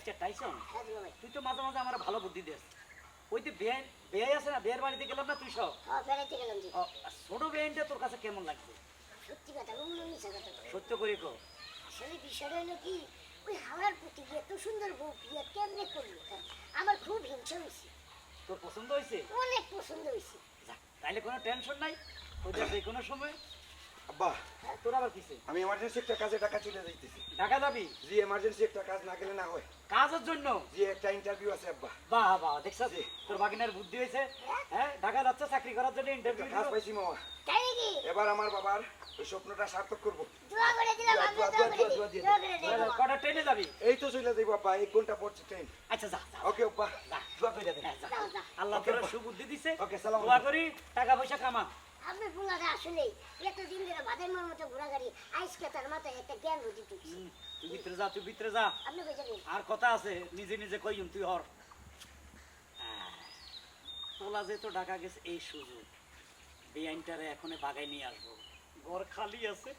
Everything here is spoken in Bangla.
আচ্ছা টাইসন তুই তো মাঝে মাঝে আমার ভালো বুদ্ধি দিস। ওই যে বেআইন বেআই আছে না? বেয়ের বাড়িতে গেলাম না তুই সব? হ্যাঁ ছোট বেআইনটা তোর কাছে কেমন লাগছে সত্যি কথা করে কো আসলে হলো কি ওই প্রতি এত সুন্দর বউ বিয়ে কেমনে করল হ্যাঁ? আমার খুব হিংসা হয়েছে। তোর পছন্দ হয়েছে? অনেক পছন্দ হয়েছে। তাইলে কোনো টেনশন নাই। ওদের যে কোনো সময়। আব্বা তোর আবার কিসে? আমি এমার্জেন্সি একটা কাজে টাকা চলে যাইতেছি। ঢাকা যাবি? জি এমার্জেন্সি একটা কাজ না গেলে না হয়। কাজের জন্য? জি একটা ইন্টারভিউ আছে আব্বা। বাহ বাহ দেখছিস? তোর বাগিনার বুদ্ধি হয়েছে হ্যাঁ? ঢাকা যাচ্ছে চাকরি করার জন্য ইন্টারভিউ কাজ পাইছি মামা। এবার আমার বাবার ওই স্বপ্নটা সার্থক করব। দোয়া করে দিলাম দোয়া, দোয়া, দোয়া দোয়া, করে দিই দোয়া, দোয়া করে দিই কটা ট্রেনে যাবি? এই তো চলে যাইবো আব্বা এক ঘণ্টা পড়ছে ট্রেন আচ্ছা যা ওকে আব্বা। দোয়া করে দেন হ্যাঁ, যা। যাও, যাও। আল্লাহ তোর. সুবুদ্ধি দিছে। Okay, সালাম দোয়া করি টাকা পয়সা কামা। আপনি বুলাটা আসলেই। এতদিন ধরে বাদের মার মতো ঘোরা গাড়ি আইসকে তার মাথায় একটা জ্ঞান বুদ্ধি ঢুকছে। তুই ভিতরে যা তুই ভিতরে যা। আপনি কই যাবেন আর কথা আছে নিজে নিজে কইম তুই হর। তোলা যে তো ঢাকা গেছে এই সুযোগ। বেআইনটারে এখনে বাগাই নিয়ে আসব। ঘর খালি আছে।